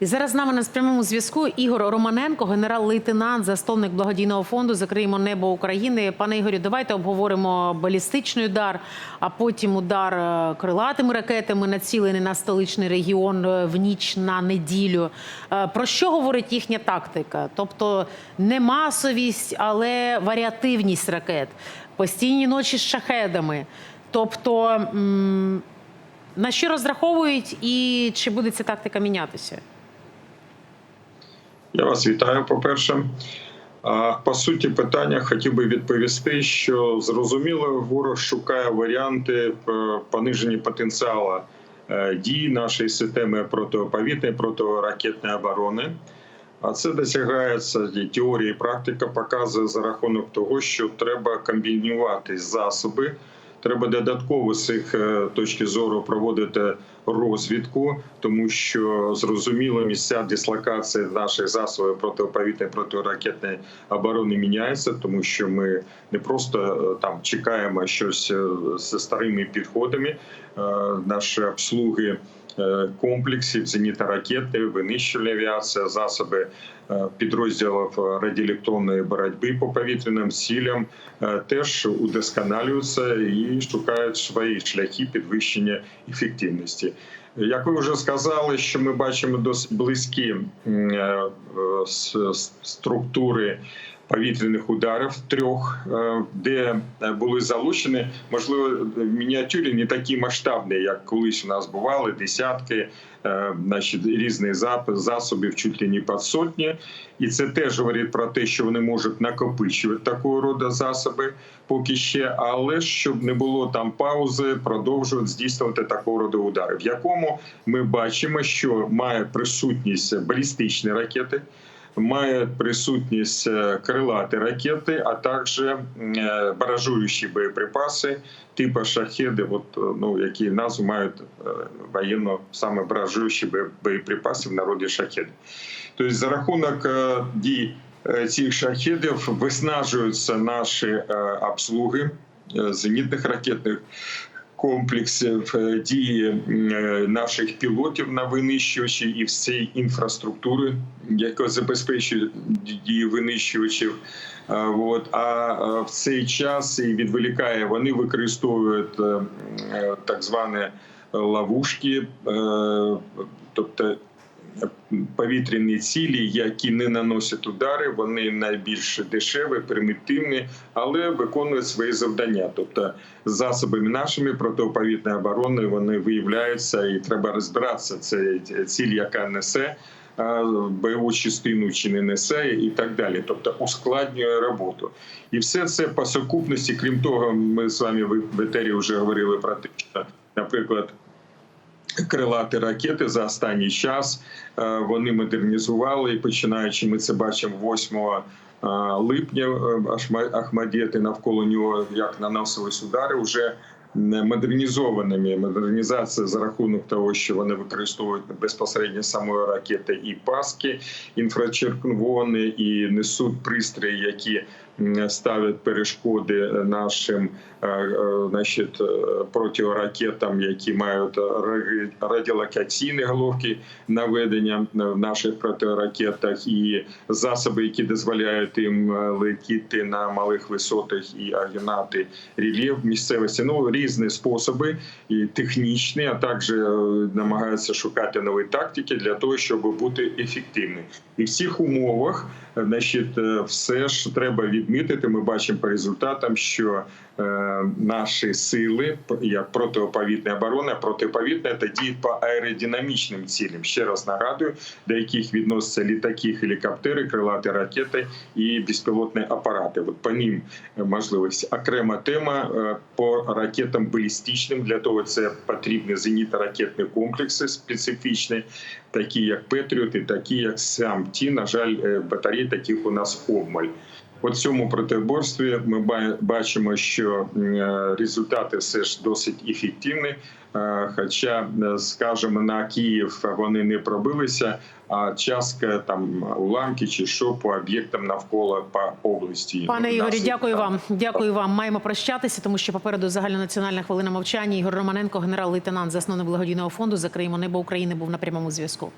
І зараз з нами на прямому зв'язку Ігор Романенко, генерал-лейтенант, засновник благодійного фонду Закриємо небо України. Пане Ігорю, давайте обговоримо балістичний удар, а потім удар е, крилатими ракетами, націлений на столичний регіон е, в ніч на неділю. Е, Про що говорить їхня тактика? Тобто не масовість, але варіативність ракет, постійні ночі з шахедами. Тобто. на що розраховують і чи буде ця тактика мінятися? Я вас вітаю. По-перше, по суті, питання хотів би відповісти, що зрозуміло, ворог шукає варіанти е, пониження потенціалу е, дії нашої системи протиповітряної протиракетної оборони. А це досягається теорія і практика показує за рахунок того, що треба комбінувати засоби. Треба додатково з їх е, точки зору проводити розвідку, тому що зрозуміло місця дислокації наших засобів протиповітряної протиракетної оборони міняються, тому що ми не просто е, там чекаємо щось е, зі старими підходами. Наші обслуги комплексів зенітно-ракетної, винищувальної авіації, засоби е, підрозділів радіоелектронної боротьби по повітряним цілям е, теж удосконалюються і шукають свої шляхи підвищення ефективності. Як ви вже сказали, що ми бачимо досить близькі е, е, структури повітряних ударів трьох, е, де е, були залучені, можливо, в мініатюрі не такі масштабні, як колись у нас бували десятки е, значить, різних засобів, чуть ли не під сотні. І це теж говорить про те, що вони можуть накопичувати такого роду засоби поки ще, але щоб не було там паузи, продовжують здійснювати такого роду удари, в якому ми бачимо, що має присутність балістичні ракети. Має присутність е, крилаті ракети, а також е, баражуючі боєприпаси типу шахеди, от, е, ну, які назву мають воєнно саме баражуючі боєприпаси в народі шахеди. Тобто за рахунок дій цих шахедів виснажуються наші обслуги зенітних ракетних комплексів, е, дії е, наших пілотів на винищувачі і всієї інфраструктури, яка забезпечує дії винищувачів. Е, От а е, в цей час і відволікає, вони використовують е, е, так звані ловушки, е, тобто повітряні цілі, які не наносять удари, вони найбільш дешеві, примітивні, але виконують свої завдання. Тобто, засобами нашими протиповітряної оборони вони виявляються, і треба розбиратися. Це ціль, яка несе бойову частину чи не несе, і так далі. Тобто ускладнює роботу. І все це по сукупності. Крім того, ми з вами в етері вже говорили про те, що, наприклад крилаті ракети за останній час. Е, Вони модернізували і починаючи, ми це бачимо 8 е, липня. е, Ахмадєти навколо нього як наносились удари вже модернізованими. Модернізація за рахунок того, що вони використовують безпосередньо самої ракети і паски, інфрачервони і несуть пристрої, які ставлять перешкоди нашим е, е, значить, е, протиракетам, які мають радіолокаційні головки наведення в наших протиракетах, і засоби, які дозволяють їм летіти на малих висотах і агінати рельєф місцевості. Ну різні способи і технічні, а також намагаються шукати нові тактики для того, щоб бути ефективним. І в цих умовах, значить, все ж треба відмітити. Ми бачимо по результатам, що е, наші сили, як протиповітна оборона, протиповітна це діє по аеродинамічним цілям. Ще раз нагадую, до яких відносяться літаки, гелікоптери, крилаті ракети і безпілотні апарати. От по ним е, можливість окрема тема е, по ракетам балістичним. Для того це потрібні зенітно-ракетні комплекси специфічні, такі як Петріот, і такі як сам ті. На жаль, батарей таких у нас обмаль. В цьому протиборстві ми бачимо, що е, результати все ж досить ефективні. Е, Хоча, е, скажімо, на Київ вони не пробилися, а частка там уламки чи що по об'єктам навколо по області. Пане Ігорі, дякую вам. Дякую вам. Маємо прощатися, тому що попереду загальнонаціональна хвилина мовчання. Ігор Романенко, генерал-лейтенант, засновник благодійного фонду Закриємо небо України, був на прямому зв'язку.